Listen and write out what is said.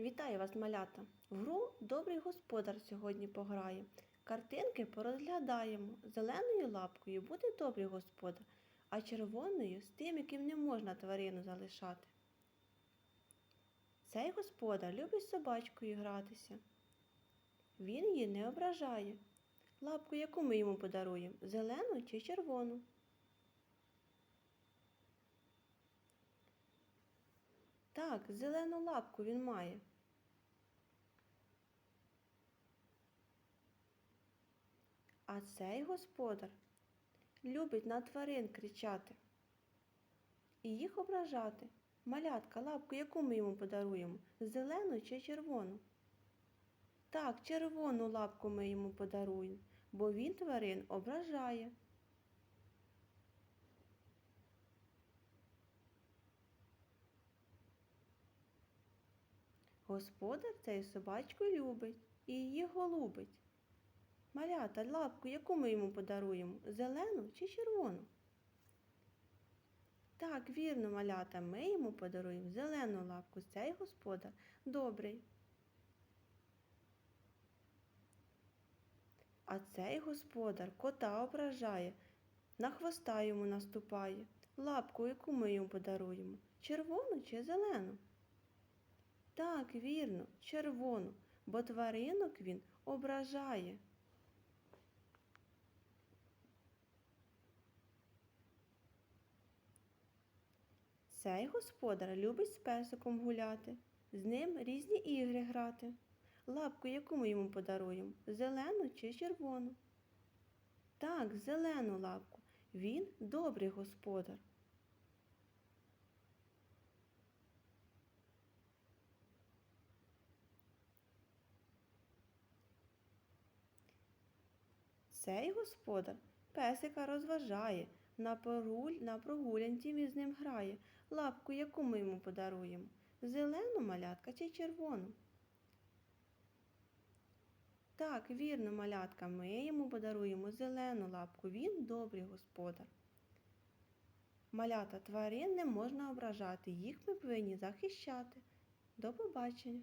Вітаю вас, малята! В гру Добрий господар сьогодні пограє. Картинки порозглядаємо. Зеленою лапкою буде добрий господар, а червоною з тим, яким не можна тварину залишати. Цей господар любить з собачкою гратися. Він її не ображає. Лапку, яку ми йому подаруємо, зелену чи червону? Так, зелену лапку він має. А цей господар любить на тварин кричати і їх ображати. Малятка, лапку, яку ми йому подаруємо? Зелену чи червону? Так, червону лапку ми йому подаруємо, бо він тварин ображає. Господар цей собачку любить і її голубить. Малята, лапку, яку ми йому подаруємо? Зелену чи червону? Так, вірно, малята, ми йому подаруємо зелену лапку. Цей господар добрий. А цей господар кота ображає, на хвоста йому наступає. Лапку, яку ми йому подаруємо? Червону чи зелену? Так, вірно, червону, бо тваринок він ображає. Цей господар любить з песиком гуляти, з ним різні ігри грати. Лапку, яку ми йому подаруємо? Зелену чи червону? Так, зелену лапку. Він добрий господар. Цей господар песика розважає, на, поруль, на прогулянці з ним грає. Лапку, яку ми йому подаруємо? Зелену малятка чи червону? Так, вірно, малятка, ми йому подаруємо зелену лапку. Він добрий господар. Малята тварин не можна ображати, їх ми повинні захищати. До побачення!